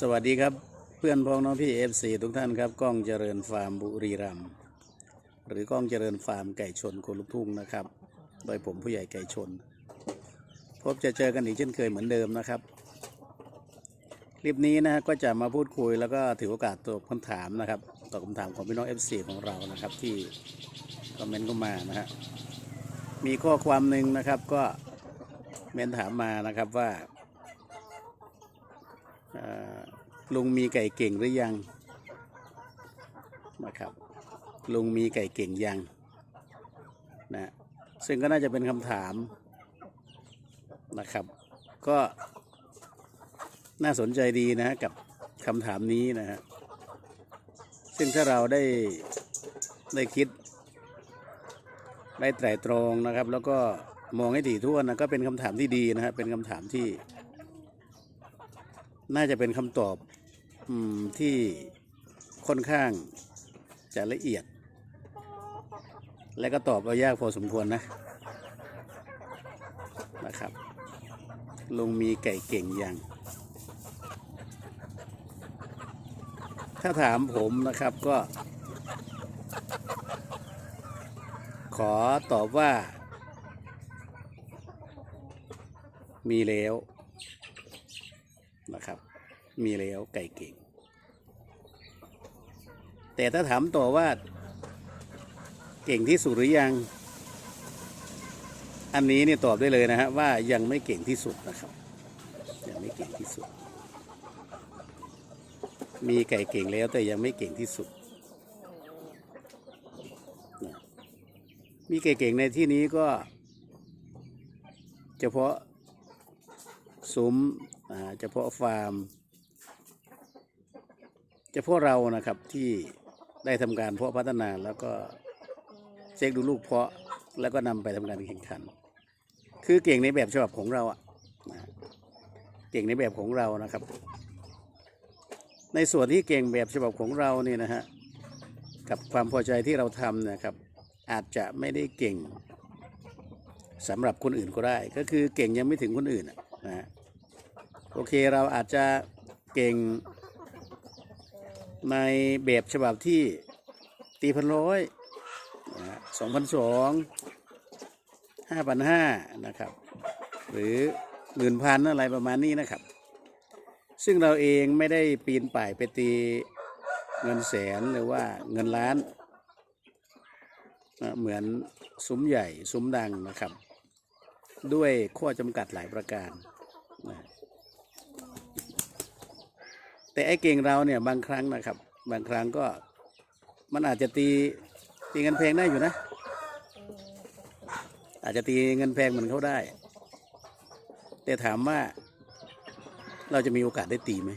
สวัสดีครับเพื่อนพ้องน้องพี่เอฟซีทุกท่านครับก้องเจริญฟาร์มบุรีรัมย์หรือก้องเจริญฟาร์มไก่ชนโคลูกทุ่งนะครับ โดยผมผู้ใหญ่ไก่ชน พบจะเจอกันอีกเช่นเคยเหมือนเดิมนะครับคลิปนี้นะก็จะมาพูดคุยแล้วก็ถือโอกาสตอบคำถามนะครับตอบคำถามของพี่น้อง FC ของเรานะครับ ที่คอมเมนต์เข้ามานะฮะมีข้อความหนึ่งนะครับก็เมนถามมานะครับว่า ลุงมีไก่เก่งหรือยังนะครับลุงมีไก่เก่งยังนะซึ่งก็น่าจะเป็นคำถามนะครับ ก็น่าสนใจดีนะกับคำถามนี้นะฮะซึ่งถ้าเราได้ได้คิด ได้ไตร่ตรองนะครับ แล้วก็มองให้ถี่ถ้วนนะก็เป็นคำถามที่ดีนะฮะเป็นคำถามที่ น่าจะเป็นคำตอบอที่ค่อนข้างจะละเอียด และก็ตอบเอายากพอสมควรนะนะครับ ลงมีไก่เก่งยัง ถ้าถามผมนะครับก็ ขอตอบว่า มีแล้ว นะครับ มีแล้วไก่เก่ง แต่ถ้าถามต่อว่า เก่งที่สุดหรือยัง อันนี้เนี่ยตอบได้เลยนะฮะว่ายังไม่เก่งที่สุดนะครับ ยังไม่เก่งที่สุด มีไก่เก่งแล้วแต่ยังไม่เก่งที่สุดมีไก่เก่งในที่นี้ก็ เฉพาะซุ้ม เฉพาะฟาร์มเฉพาะเรานะครับที่ได้ทำการเพาะพัฒนาแล้วก็เช็คดูลูกเพาะแล้วก็นำไปทำการแข่งขัน คือเก่งในแบบฉบับของเราอะนะเก่งในแบบของเรานะครับ ในส่วนที่เก่งแบบฉบับของเราเนี่ยนะฮะกับความพอใจที่เราทำนะครับ อาจจะไม่ได้เก่งสำหรับคนอื่นก็ได้ ก็คือเก่งยังไม่ถึงคนอื่นอะนะฮะ โอเคเราอาจจะเก่งในแบบฉบับที่ตีพันร้อยสองพันสองห้าพันห้านะครับ หรือหมื่นพันอะไรประมาณนี้นะครับ ซึ่งเราเองไม่ได้ปีนป่ายไปตีเงินแสนหรือว่าเงินล้าน เหมือนซุ้มใหญ่ซุ้มดังนะครับ ด้วยข้อจำกัดหลายประการนะ แต่ไอ้เก่งเราเนี่ยบางครั้งนะครับ บางครั้งก็มันอาจจะตีตีเงินแพงได้อยู่นะ อาจจะตีเงินแพงเหมือนเขาได้ แต่ถามว่าเราจะมีโอกาสได้ตีไหม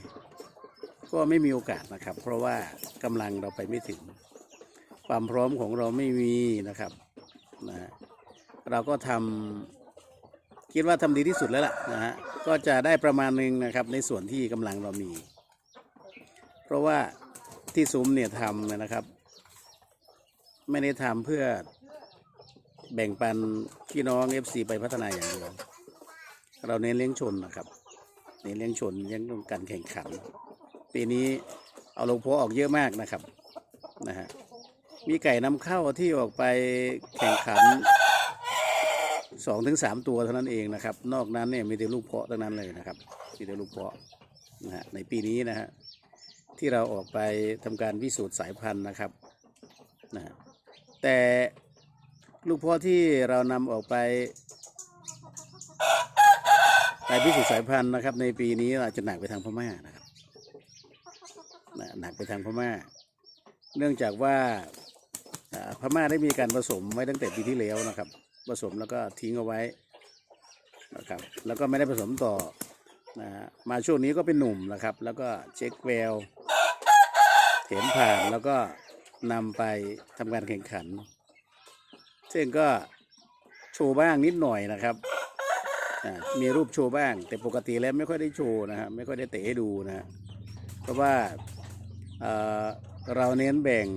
ก็ไม่มีโอกาสนะครับ เพราะว่ากำลังเราไปไม่ถึง ความพร้อมของเราไม่มีนะครับนะฮะเราก็ทำคิดว่าทำดีที่สุดแล้วล่ะนะฮะก็จะได้ประมาณหนึ่งนะครับในส่วนที่กำลังเรามี เพราะว่าที่ซุ้มเนี่ยทำนะครับ ไม่ได้ทำเพื่อแบ่งปันพี่น้อง FC ไปพัฒนาอย่างเดียวเราเน้นเลี้ยงชนนะครับเน้นเลี้ยงชนเลี้ยงการแข่งขัน ปีนี้เอาลงโพออกเยอะมากนะครับนะฮะมีไก่นำเข้าที่ออกไปแข่งขันสองถึงสามตัวเท่านั้นเองนะครับ นอกนั้นเนี่ยมีแต่ลูกเพาะเทั้งนั้นเลยนะครับมีแต่ลูกเพาะนะฮะในปีนี้นะฮะ ที่เราออกไปทำการพิสูจน์สายพันธุ์นะครับนะแต่ลูกพ่อที่เรานำออกไปไปพิสูจน์สายพันธุ์นะครับ ในปีนี้เราจะหนักไปทางพม่านะครับนะหนักไปทางพม่า เนื่องจากว่าอ่าพม่าได้มีการผสมไว้ตั้งแต่ปีที่แล้วนะครับ ผสมแล้วก็ทิ้งเอาไว้นะครับแล้วก็ไม่ได้ผสมต่อนะฮะมาช่วงนี้ก็เป็นหนุ่มนะครับ แล้วก็เช็คแวว เห็นผ่านแล้วก็นำไปทำการแข่งขัน ซึ่งก็โชว์บ้างนิดหน่อยนะครับ มีรูปโชว์บ้าง แต่ปกติแล้วไม่ค่อยได้โชว์นะฮะไม่ค่อยได้เตะให้ดูนะฮะเพราะว่าเเราเน้นแบ่ง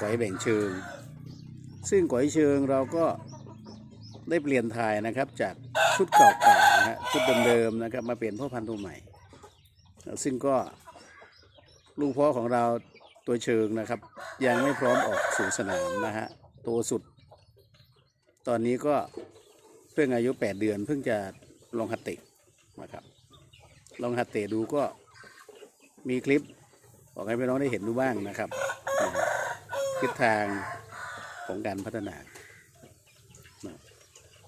ก๋อยแบ่งเชิง ซึ่งก๋อยเชิงเราก็ได้เปลี่ยนถ่ายนะครับจากชุดเก่าๆนะฮะชุดเดิมๆนะครับมาเปลี่ยนพ่อพันธุ์ตัวใหม่ ซึ่งก็ ลูกพ่อของเราตัวเชิงนะครับ ยังไม่พร้อมออกสู่สนามนะฮะตัวสุด ตอนนี้ก็เพิ่งอายุ 8 เดือนเพิ่งจะลองหัดเตะนะครับ ลองหัดเตะดูก็มีคลิปออกให้พี่น้องได้เห็นดูบ้างนะครับทิศทางของการพัฒนานะ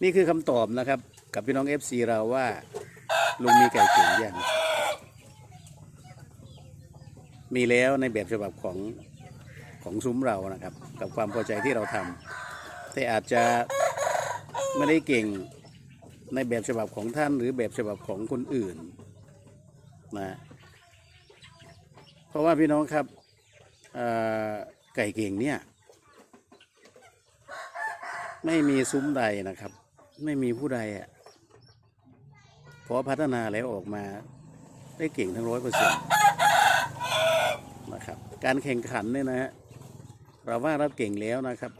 นี่คือคำตอบนะครับ กับพี่น้อง FC เราว่าลุงมีไก่เก่งยัง มีแล้วในแบบฉบับของของซุ้มเรานะครับ กับความพอใจที่เราทำแต่อาจจะไม่ได้เก่งในแบบฉบับของท่านหรือแบบฉบับของคนอื่นนะเพราะว่าพี่น้องครับไก่เก่งเนี่ย ไม่มีซุ้มใดนะครับ ไม่มีผู้ใดอะพอพัฒนาแล้วออกมาได้เก่งทั้งร้อยเปอร์เซ็นต์ การแข่งขันเนี่ยนะฮะเราว่าเราเก่งแล้วนะครับ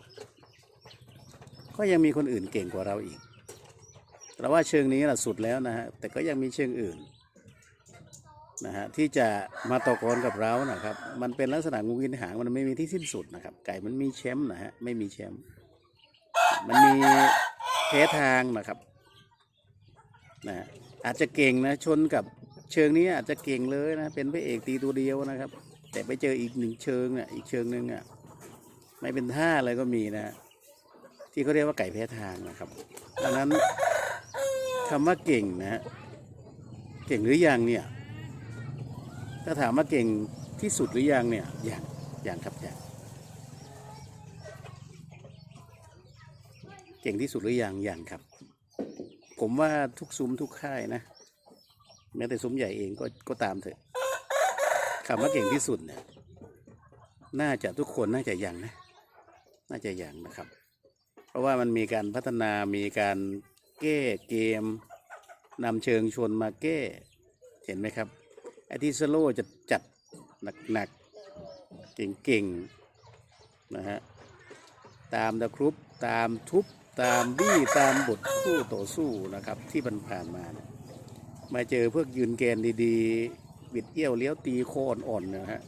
ก็ยังมีคนอื่นเก่งกว่าเราอีกเราว่าเชิงนี้แหละสุดแล้วนะฮะแต่ก็ยังมีเชิงอื่นนะฮะที่จะมาต่อกรกับเรานะครับ มันเป็นลักษณะงูกินหางมันไม่มีที่สิ้นสุดนะครับ ไก่มันมีแชมป์นะฮะไม่มีแชมป์มันมีแพ้ทางนะครับนะฮะอาจจะเก่งนะชนกับเชิงนี้อาจจะเก่งเลยนะเป็นพระเอกตีตัวเดียวนะครับ แต่ไปเจออีกหนึ่งเชิงอะอีกเชิงหนึ่งอะไม่เป็นท่าอะไรก็มีนะ ที่เขาเรียกว่าไก่แพ้ทางนะครับดังนั้นคำว่าเก่งนะฮะเก่งหรือยังเนี่ย ถ้าถามว่าเก่งที่สุดหรือยังเนี่ยยังยังครับยังเก่งที่สุดหรือยังยังครับ ผมว่าทุกซุ้มทุกค่ายนะแม้แต่ซุ้มใหญ่เองก็ก็ตามเถอะ คำว่าเก่งที่สุดเนี่ยน่าจะทุกคนน่าจะยังนะ น่าจะยังนะครับ เพราะว่ามันมีการพัฒนามีการแก้เกมนำเชิงชนมาแก้เห็นไหมครับไอ้ที่สโลจะจัดหนักๆเก่งๆนะฮะตามตะครุบตามทุบตามบี้ตามบทคู่ต่อสู้นะครับที่ผ่านๆมา มาเจอพวกยืนแกนดีๆ บิดเอี้ยวเลี้ยวตีโคอ่อนๆนะฮะ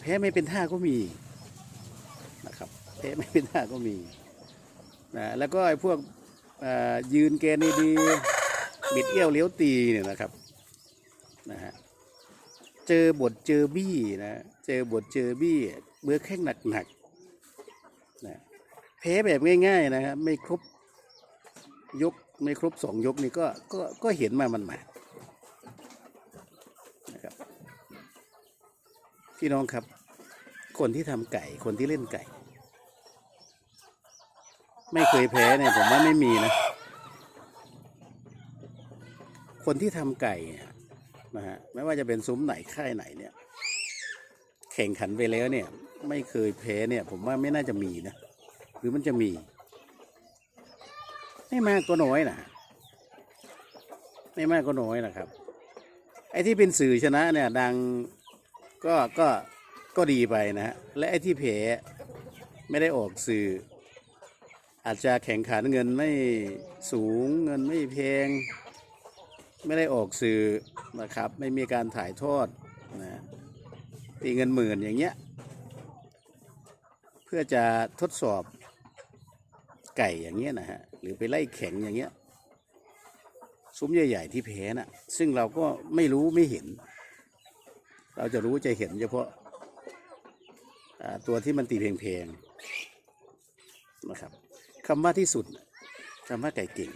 แพ้ไม่เป็นท่าก็มีนะครับแพ้ไม่เป็นท่าก็มีนะแล้วก็ไอ้พวกยืนแกนดีๆบิดเอี้ยวเลี้ยวตีเนี่ยนะครับนะฮะเจอบทเจอบี้นะเจอบทเจอบี้เบื่อแข้งหนักๆนะแพ้แบบง่าย ๆ นะครับไม่ครบยกไม่ครบสองยกนี่ก็ก็ก็เห็นมามันมานะครับ พี่น้องครับ คนที่ทำไก่คนที่เล่นไก่ ไม่เคยแพ้เนี่ยผมว่าไม่มีนะ คนที่ทำไก่เนี่ยนะฮะไม่ว่าจะเป็นซุ้มไหนค่ายไหนเนี่ย แข่งขันไปแล้วเนี่ย ไม่เคยแพ้เนี่ย ผมว่าไม่น่าจะมีนะหรือมันจะมี ไม่มากก็น้อยนะไม่มากก็น้อยนะครับ ไอ้ที่เป็นสื่อชนะเนี่ย ดัง ก็ก็ก็ดีไปนะฮะและไอ้ที่แพ้ไม่ได้ออกสื่อ อาจจะแข่งขันเงินไม่สูงเงินไม่แพงไม่ได้ออกสื่อนะครับ ไม่มีการถ่ายทอดนะตีเงินหมื่นอย่างเงี้ย เพื่อจะทดสอบไก่อย่างเงี้ยนะฮะหรือไปไล่แข่งอย่างเงี้ยซุ้มใหญ่ ๆ ที่แพ้น่ะซึ่งเราก็ไม่รู้ไม่เห็น เราจะรู้จะเห็นเฉพาะตัวที่มันตีเพลงๆนะครับคำว่าที่สุดคำว่าไก่เก่ง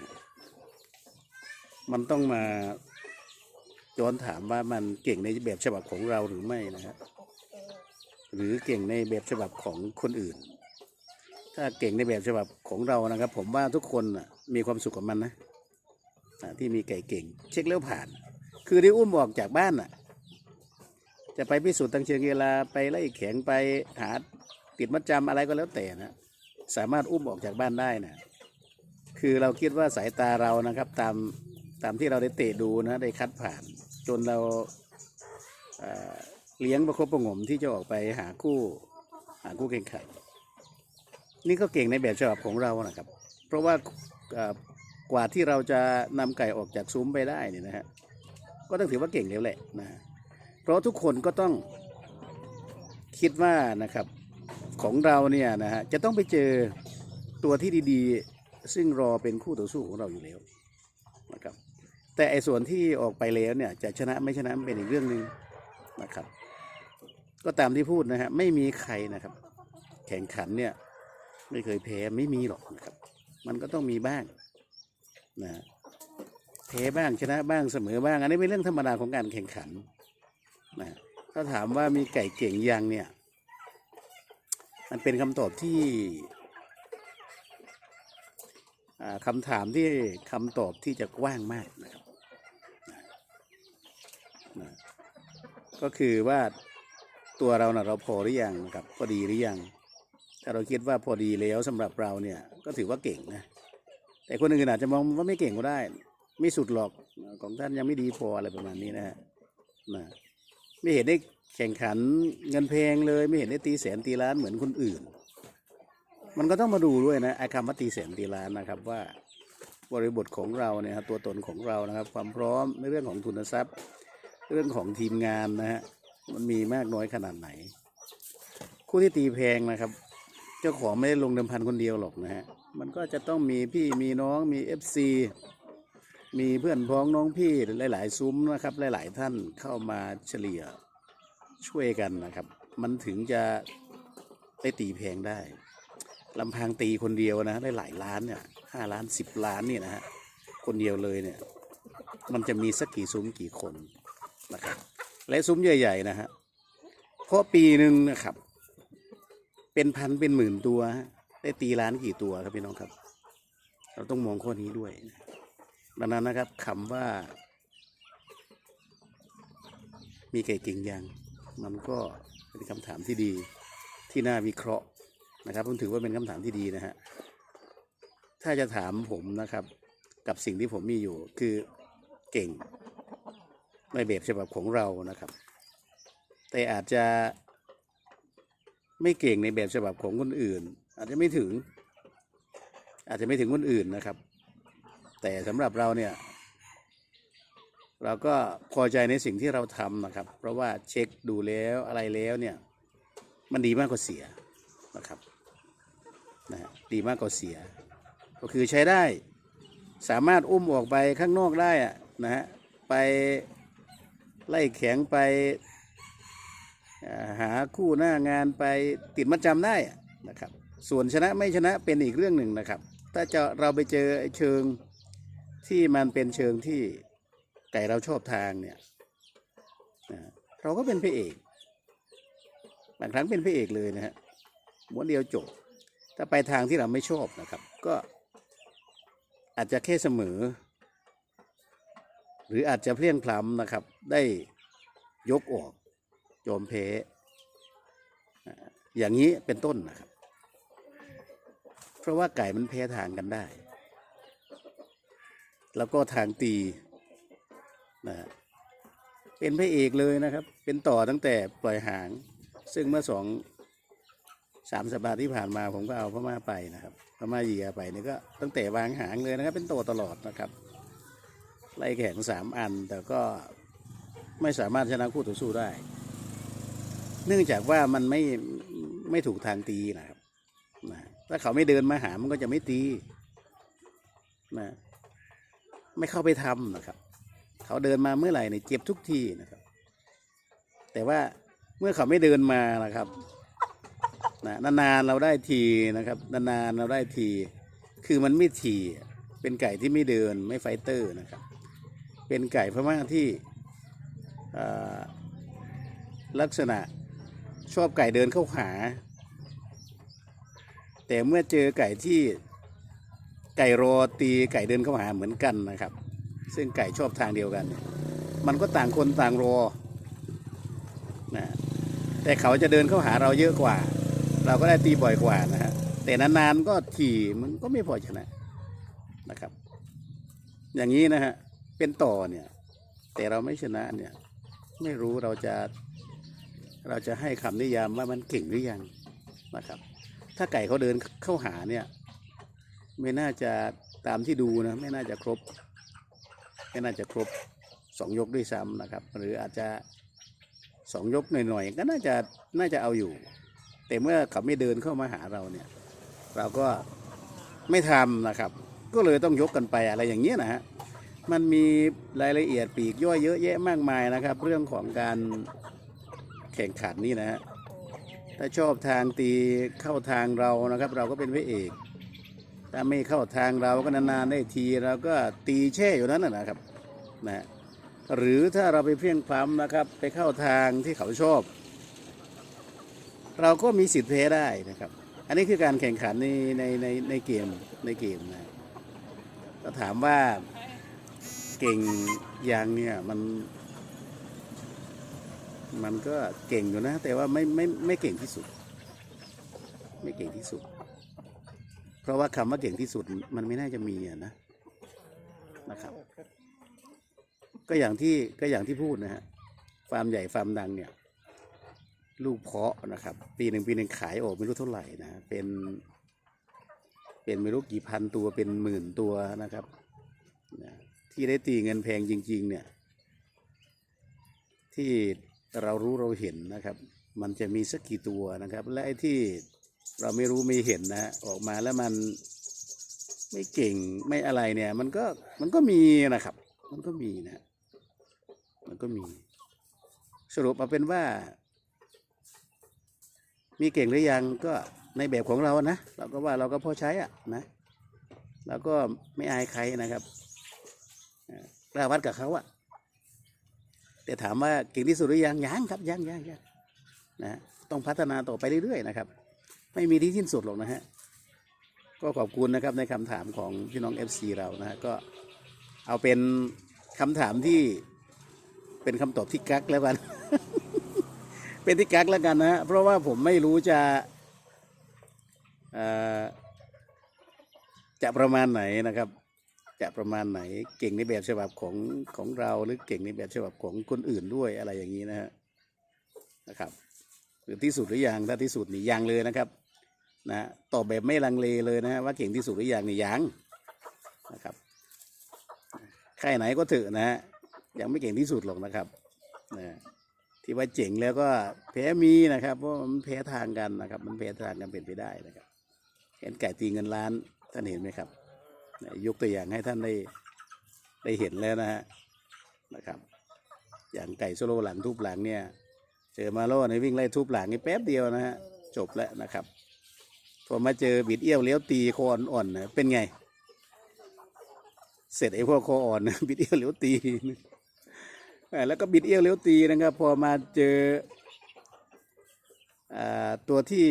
มันต้องมาย้อนถามว่ามันเก่งในแบบฉบับของเราหรือไม่นะฮะหรือเก่งในแบบฉบับของคนอื่น ถ้าเก่งในแบบฉบับของเรานะครับ ผมว่าทุกคนมีความสุขกับมันนะที่มีไก่เก่ง เช็คแล้วผ่าน คือได้อุ้มออกจากบ้านน่ะ จะไปพิสูจน์ทางเชิงกีฬาไปไล่แข่งไปหาติดมัดจำอะไรก็แล้วแต่นะสามารถอุ้มออกจากบ้านได้นะคือเราคิดว่าสายตาเรานะครับ ตามตามที่เราได้เตะดูนะได้คัดผ่าน จนเราเอ่อเลี้ยงประคบประหงมที่จะออกไปหาคู่หาคู่แข่งขันนี่ก็เก่งในแบบฉบับของเรานะครับ เพราะว่ากว่าที่เราจะนำไก่ออกจากซุ้มไปได้เนี่ยนะฮะก็ต้องถือว่าเก่งแล้วแหละนะ ราะทุกคนก็ต้องคิดว่านะครับของเราเนี่ยนะฮะจะต้องไปเจอตัวที่ดีๆ ซึ่งรอเป็นคู่ต่อสู้ของเราอยู่แล้วนะครับ แต่ไอ้ส่วนที่ออกไปแล้วเนี่ยจะชนะไม่ชนะเป็นอีกเรื่องหนึ่งนะครับ ก็ตามที่พูดนะฮะไม่มีใครนะครับ แข่งขันเนี่ยไม่เคยแพ้ไม่มีหรอกนะครับ มันก็ต้องมีบ้างนะแพ้บ้างชนะบ้างเสมอบ้าง อันนี้เป็นเรื่องธรรมดาของการแข่งขัน นะถ้าถามว่ามีไก่เก่งยังเนี่ย มันเป็นคำตอบที่คำถามที่คำตอบที่จะกว้างมากนะครับนะก็คือว่าตัวเราเนะ่ะเราพอหรือยังนะครับพอดีหรือยังถ้าเราคิดว่าพอดีแล้วสำหรับเราเนี่ยก็ถือว่าเก่งนะแต่คนอื่นอาจจะมองว่าไม่เก่งก็ได้ ไม่สุดหรอกของท่านยังไม่ดีพออะไรประมาณนี้นะฮะนะ ไม่เห็นได้แข่งขันเงินเพลงเลย ไม่เห็นได้ตีแสนตีล้านเหมือนคนอื่น มันก็ต้องมาดูด้วยนะไอ้คำว่าตีแสนตีล้านนะครับว่าบริบทของเราเนี่ยครับตัวตนของเรานะครับ ความพร้อมในเรื่องของทุนทรัพย์ เรื่องของทีมงานนะฮะมันมีมากน้อยขนาดไหน คู่ที่ตีแพงนะครับ เจ้าของไม่ได้ลงเดิมพันคนเดียวหรอกนะฮะมันก็จะต้องมีพี่มีน้องมีเอฟซี มีเพื่อนพ้องน้องพี่หลาย ๆ ซุ้มนะครับ หลาย ๆ ท่านเข้ามาเฉลี่ยช่วยกันนะครับ มันถึงจะได้ตีแพงได้ลำพังตีคนเดียวนะได้หลายล้านเนี่ยห้าล้านสิบล้านเนี่ยนะฮะคนเดียวเลยเนี่ย มันจะมีสักกี่ซุ้มกี่คนนะครับ และซุ้มใหญ่ ๆ นะฮะเพราะปีหนึ่งนะครับ เป็นพันเป็นหมื่นตัว ได้ตีล้านกี่ตัวครับพี่น้องครับ เราต้องมองข้อนี้ด้วยนะ ดังนั้นนะครับคำว่า มีไก่เก่งยังมันก็เป็นคำถามที่ดีที่น่าวิเคราะห์นะครับผมถือว่าเป็นคำถามที่ดีนะฮะถ้าจะถามผมนะครับ กับสิ่งที่ผมมีอยู่คือเก่งในแบบฉบับของเรานะครับ แต่อาจจะไม่เก่งในแบบฉบับของคนอื่น อาจจะไม่ถึง อาจจะไม่ถึงคนอื่นนะครับ แต่สำหรับเราเนี่ย เราก็พอใจในสิ่งที่เราทำนะครับ เพราะว่าเช็คดูแล้วอะไรแล้วเนี่ย มันดีมากกว่าเสียนะครับนะฮะดีมากกว่าเสีย ก็คือใช้ได้สามารถอุ้มออกไปข้างนอกได้อะนะฮะไปไล่แข็งไปหาคู่หน้างานไปติดมัดจำได้อะนะครับ ส่วนชนะไม่ชนะเป็นอีกเรื่องหนึ่งนะครับ ถ้าจะเราไปเจอเชิง ที่มันเป็นเชิงที่ไก่เราชอบทางเนี่ยเราก็เป็นพระเอกบางครั้งเป็นพระเอกเลยนะฮะม้วนเดียวจบถ้าไปทางที่เราไม่ชอบนะครับ ก็อาจจะแค่เสมอ หรืออาจจะเพลี่ยงพล้ำนะครับ ได้ยกออกยอมแพ้อ่าอย่างนี้เป็นต้นนะครับ เพราะว่าไก่มันแพ้ทางกันได้ แล้วก็ทางตีนะฮะเป็นพระเอกเลยนะครับ เป็นต่อตั้งแต่ปล่อยหาง ซึ่งเมื่อสองสามสัปดาห์ที่ผ่านมาผมก็เอาพม่าไปนะครับพม่าเหยียไปนี่ก็ตั้งแต่วางหางเลยนะครับ เป็นโตตลอดนะครับไล่แข่งสามอัน แต่ก็ไม่สามารถชนะคู่ต่อสู้ได้ เนื่องจากว่ามันไม่ไม่ถูกทางตีนะครับนะถ้าเขาไม่เดินมาหามันก็จะไม่ตีนะ ไม่เข้าไปทำนะครับ เขาเดินมาเมื่อไหร่เนี่ยเจ็บทุกทีนะครับ แต่ว่าเมื่อเขาไม่เดินมานะครับนะนานๆเราได้ทีนะครับ นานๆเราได้ที คือมันไม่ทีเป็นไก่ที่ไม่เดินไม่ไฟเตอร์นะครับ เป็นไก่พม่าที่ลักษณะชอบไก่เดินเข้าหา แต่เมื่อเจอไก่ที่ ไก่รอตีไก่เดินเข้าหาเหมือนกันนะครับ ซึ่งไก่ชอบทางเดียวกัน มันก็ต่างคนต่างรอนะแต่เขาจะเดินเข้าหาเราเยอะกว่า เราก็ได้ตีบ่อยกว่านะฮะแต่นานๆก็ถี่มันก็ไม่พอชนะนะครับ อย่างนี้นะฮะเป็นต่อเนี่ย แต่เราไม่ชนะเนี่ย ไม่รู้เราจะเราจะให้คำนิยามว่ามันเก่งหรือยังนะครับ ถ้าไก่เขาเดินเข้าหาเนี่ย ไม่น่าจะตามที่ดูนะไม่น่าจะครบ ไม่น่าจะครบสองยกด้วยซ้ำนะครับ หรืออาจจะสองยกหน่อยๆก็น่าจะน่าจะเอาอยู่ แต่เมื่อเขาไม่เดินเข้ามาหาเราเนี่ย เราก็ไม่ทำนะครับ ก็เลยต้องยกกันไปอะไรอย่างเงี้ยนะฮะมันมีรายละเอียดปีกย่อยเยอะแยะมากมายนะครับ เรื่องของการแข่งขันนี่นะฮะถ้าชอบทางตีเข้าทางเรานะครับ เราก็เป็นพระเอก ถ้าไม่เข้าทางเราก็นานๆได้ทีเราก็ตีแช่อยู่นั้นนะครับนะหรือถ้าเราไปเพียงพล้ำนะครับ ไปเข้าทางที่เขาชอบ เราก็มีสิทธิ์แพ้ได้นะครับ อันนี้คือการแข่งขันในในในในเกมในเกมนะก็ถามว่าเก่งอย่างเนี่ยมัน มันก็เก่งอยู่นะ แต่ว่าไม่ไม่ไม่เก่งที่สุด ไม่เก่งที่สุด ราะว่าคำว่าเก่งที่สุดมันไม่น่าจะมีอะนะนะครับ ก็อย่างที่ก็อย่างที่พูดนะฮะฟาร์มใหญ่ฟาร์มดังเนี่ย ลูกเพาะนะครับ ปีหนึ่งปีหนึ่งขายออกไม่รู้เท่าไหร่นะเป็นเป็นไม่รู้กี่พันตัวเป็นหมื่นตัวนะครับนะที่ได้ตีเงินแพงจริง ๆ เนี่ย ที่เรารู้เราเห็นนะครับ มันจะมีสักกี่ตัวนะครับ และไอ้ที่ เราไม่รู้ไม่เห็นนะออกมาแล้วมันไม่เก่งไม่อะไรเนี่ย มันก็มันก็มีนะครับ มันก็มีนะ มันก็มี สรุปมาเป็นว่า มีเก่งหรือยังก็ในแบบของเรานะเราก็ว่าเราก็พอใช้อะนะเราก็ไม่อายใครนะครับเอ่อกล้าวัดกับเขาอะแต่ถามว่าเก่งที่สุดหรือยังยังครับยังยังยังนะต้องพัฒนาต่อไปเรื่อยๆนะครับ ไม่มีที่สิ้นสุดหรอกนะฮะ ก็ขอบคุณนะครับในคำถามของพี่น้อง FC เรานะฮะก็เอาเป็นคำถามที่เป็นคำตอบที่กักแล้วกัน เป็นที่กักแล้วกันนะฮะเพราะว่าผมไม่รู้จะจะประมาณไหนนะครับ จะประมาณไหนเก่งในแบบฉบับของของเราหรือเก่งในแบบฉบับของคนอื่นด้วยอะไรอย่างนี้นะฮะนะครับหรือที่สุดหรือยังถ้าที่สุดนี่ยังเลยนะครับ นะตอบแบบไม่ลังเลเลยนะว่าเก่งที่สุดหรือยังนี่ยังนะครับค่ายไหนก็เถอะนะฮะยังไม่เก่งที่สุดหรอกนะครับนะที่ว่าเจ๋งแล้วก็แพ้มีนะครับ เพราะมันแพ้ทางกันนะครับ มันแพ้ทางกันเป็นไปได้นะครับเห็นไก่ตีเงินล้านท่านเห็นไหมครับนี่ยยกตัวอย่างให้ท่านได้ได้เห็นแล้วนะฮะนะครับ อย่างไก่โซโลหลังทุบหลังเนี่ยเจอมาโล่ในวิ่งไล่ทุบหลังนี่แป๊บเดียวนะฮะจบแล้วนะครับ พอมาเจอบิดเอี้ยวเลี้ยวตีคออ่อนๆนะเป็นไง เสร็จไอ้พวกคออ่อนบิดเอี้ยวเลี้ยวตีแล้วก็บิดเอี้ยวเลี้ยวตีนะครับ พอมาเจออ่าตัวที่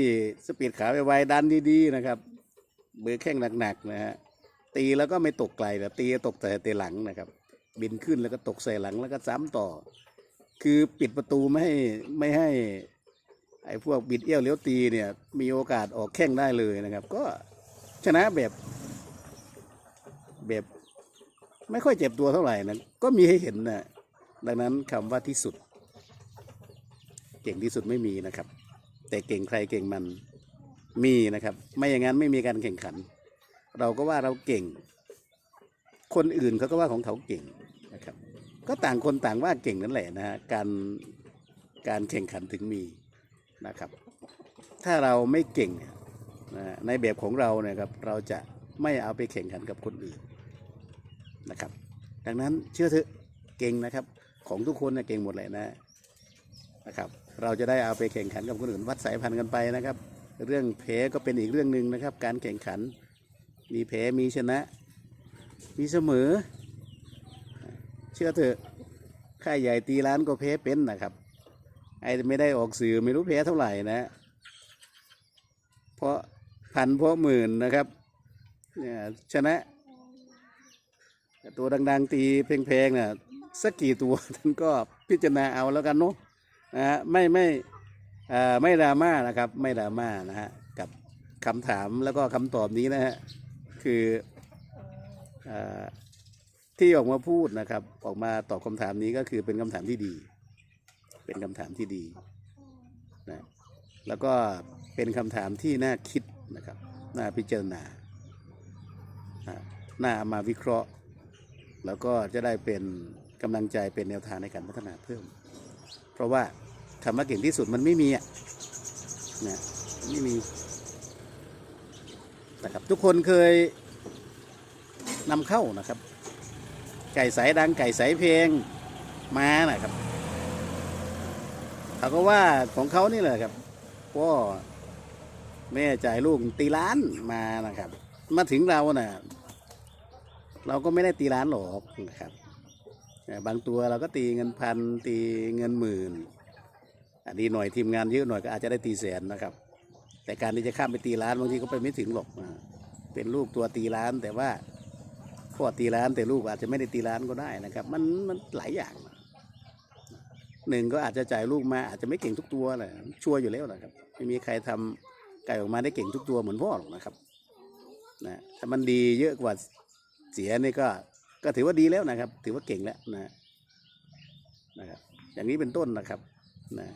สปีดขาไวๆดันดีๆนะครับเบือแข้งหนักๆนะฮะตีแล้วก็ไม่ตกไกลแต่ตีตกแต่เตะหลังนะครับ บินขึ้นแล้วก็ตกใส่หลังแล้วก็ซ้ำต่อ คือปิดประตูไม่ให้ไม่ให้ ไอ้พวกบิดเอี้ยวเลี้ยวตีเนี่ย มีโอกาสออกแข้งได้เลยนะครับ ก็ชนะแบบแบบ ไม่ค่อยเจ็บตัวเท่าไหร่นะก็มีให้เห็นนะดังนั้นคำว่าที่สุด เก่งที่สุดไม่มีนะครับ แต่เก่งใครเก่งมันมีนะครับ ไม่อย่างนั้นไม่มีการแข่งขัน เราก็ว่าเราเก่ง คนอื่นเขาก็ว่าของเขาเก่งนะครับ ก็ต่างคนต่างว่าเก่งนั่นแหละนะฮะการการแข่งขันถึงมี นะครับ ถ้าเราไม่เก่งเนี่ยในแบบของเราเนี่ยครับเราจะไม่เอาไปแข่งขันกับคนอื่นนะครับ ดังนั้นเชื่อเถอะเก่งนะครับ ของทุกคนเนี่ยเก่งหมดเลยนะนะครับ เราจะได้เอาไปแข่งขันกับคนอื่น วัดสายพันธุ์กันไปนะครับ เรื่องแพ้ก็เป็นอีกเรื่องหนึ่งนะครับ การแข่งขันมีแพ้มีชนะ มีเสมอ เชื่อเถอะค่ายใหญ่ตีร้านก็แพ้เป็นนะครับ ไอ้ไม่ได้ออกสื่อไม่รู้แพ้เท่าไหร่นะ เพราะพันเพราะหมื่นนะครับเนี่ยชนะ ตัวดัง ๆ ตีเพลงๆน่ะสักกี่ตัวท่านก็พิจารณาเอาแล้วกันเนาะนะฮะไม่ไม่เอ่อไม่ดราม่านะครับ ไม่ดราม่านะฮะกับคำถามแล้วก็คำตอบนี้นะฮะคือเออที่ออกมาพูดนะครับ ออกมาตอบคำถามนี้ก็คือเป็นคำถามที่ดี เป็นคำถามที่ดีนะแล้วก็เป็นคำถามที่น่าคิดนะครับ น่าพิจารณา น่าเอามาวิเคราะห์ แล้วก็จะได้เป็นกำลังใจเป็นแนวทางในการพัฒนาเพิ่ม เพราะว่าคำว่าเก่งที่สุดมันไม่มีอะนะไม่มีนะครับทุกคนเคยนำเข้านะครับ ไก่สายดังไก่สายเพลงมานะครับ เขาก็ว่าของเขานี่แหละครับพ่อแม่จ่ายลูกตีล้านมานะครับ มาถึงเราน่ะ เราก็ไม่ได้ตีล้านหรอกนะครับบางตัวเราก็ตีเงินพันตีเงินหมื่นอันนี้หน่อยทีมงานเยอะหน่อยก็อาจจะได้ตีแสนนะครับ แต่การที่จะข้ามไปตีล้านบางทีก็ไปไม่ถึงหรอกเป็นลูกตัวตีล้านแต่ว่าพ่อตีล้านแต่ลูกอาจจะไม่ได้ตีล้านก็ได้นะครับ มันมันหลายอย่างน หนึ่งก็อาจจะจ่ายลูกมาอาจจะไม่เก่งทุกตัวแหละชัวร์อยู่แล้วนะครับไม่มีใครทำไก่ออกมาได้เก่งทุกตัวเหมือนพ่อหรอกนะครับนะถ้ามันดีเยอะกว่าเสียนี่ก็ก็ถือว่าดีแล้วนะครับ ถือว่าเก่งแล้วนะนะครับ อย่างนี้เป็นต้นนะครับนะ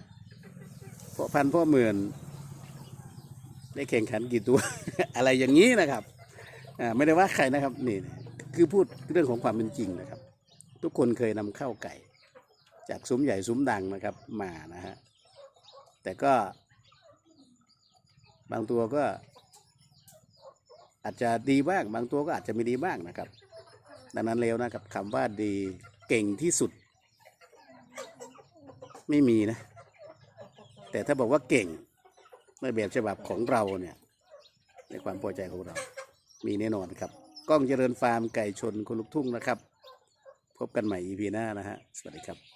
พราะพันพ่อหมื่นได้แข่งขันกี่ตัว อะไรอย่างนี้นะครับอ่าไม่ได้ว่าใครนะครับนี่คือพูดเรื่องของความเป็นจริงนะครับ ทุกคนเคยนำเข้าไก่ จากซุ้มใหญ่ซุ้มดังนะครับมานะฮะแต่ก็ บางตัวก็ อาจจะดีบ้างบางตัวก็อาจจะไม่ดีบ้างนะครับ ดังนั้นแล้วนะครับคำว่าดีเก่งที่สุด ไม่มีนะ แต่ถ้าบอกว่าเก่งในแบบฉบับของเราเนี่ยในความพอใจของเรา มีแน่นอนครับก้องเจริญฟาร์มไก่ชนคนลุกทุ่งนะครับ พบกันใหม่ EP หน้านะฮะ สวัสดีครับ